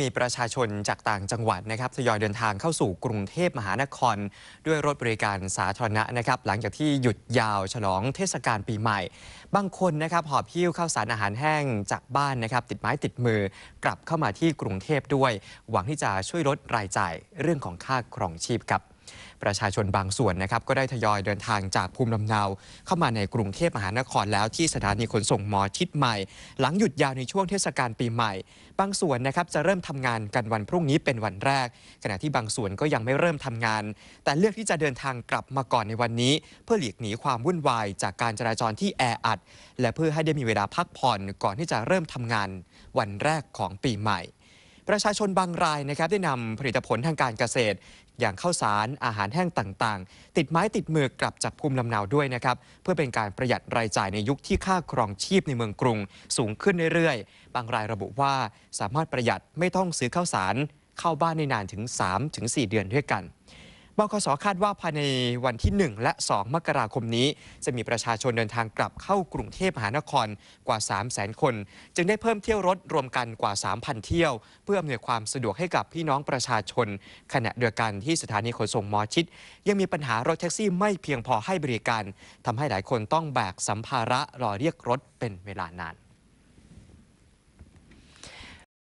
มีประชาชนจากต่างจังหวัดนะครับทยอยเดินทางเข้าสู่กรุงเทพมหานคร ด้วยรถบริการสาธารณะนะครับหลังจากที่หยุดยาวฉลองเทศกาลปีใหม่ บางคนนะครับหอบหิ้วข้าวสารอาหารแห้งจากบ้านนะครับติดไม้ติดมือกลับเข้ามาที่กรุงเทพด้วย หวังที่จะช่วยลดรายจ่ายเรื่องของค่าครองชีพครับ ประชาชนบางส่วนนะครับก็ได้ทยอยเดินทางจากภูมิลำเนา เข้ามาในกรุงเทพมหานครแล้วที่สถานีขนส่งหมอชิดใหม่ หลังหยุดยาวในช่วงเทศกาลปีใหม่ บางส่วนนะครับจะเริ่มทำงานกันวันพรุ่งนี้เป็นวันแรก ขณะที่บางส่วนก็ยังไม่เริ่มทำงาน แต่เลือกที่จะเดินทางกลับมาก่อนในวันนี้ เพื่อหลีกหนีความวุ่นวาย จากการจราจรที่แออัด และเพื่อให้ได้มีเวลาพักผ่อนก่อนที่จะเริ่มทำงาน วันแรกของปีใหม่ ประชาชนบางรายนะครับได้นำผลิตผลทางการเกษตร อย่างข้าวสารอาหารแห้งต่างๆ ติดไม้ติดมือกลับจากภูมิลำเนาด้วยนะครับ เพื่อเป็นการประหยัดรายจ่ายในยุคที่ค่าครองชีพในเมืองกรุง สูงขึ้นเรื่อยๆ บางรายระบุว่าสามารถประหยัดไม่ต้องซื้อข้าวสาร เข้าบ้านในนานถึง 3-4 เดือนด้วยกัน บคสคาดว่าภายในวันที่ 1 และ 2 มกราคมนี้ จะมีประชาชนเดินทางกลับเข้ากรุงเทพมหานครกว่า 3 0 0 0 0 0 คน จึงได้เพิ่มเที่ยวรถรวมกันกว่า 3,000 เที่ยว เพื่ออำนวยความสะดวกให้กับพี่น้องประชาชน ขณะเดียวกันที่สถานีขนส่งมอชิด ยังมีปัญหารถแท็กซี่ไม่เพียงพอให้บริการทำให้หลายคนต้องแบกสัมภาระรอเรียกรถเป็นเวลานาน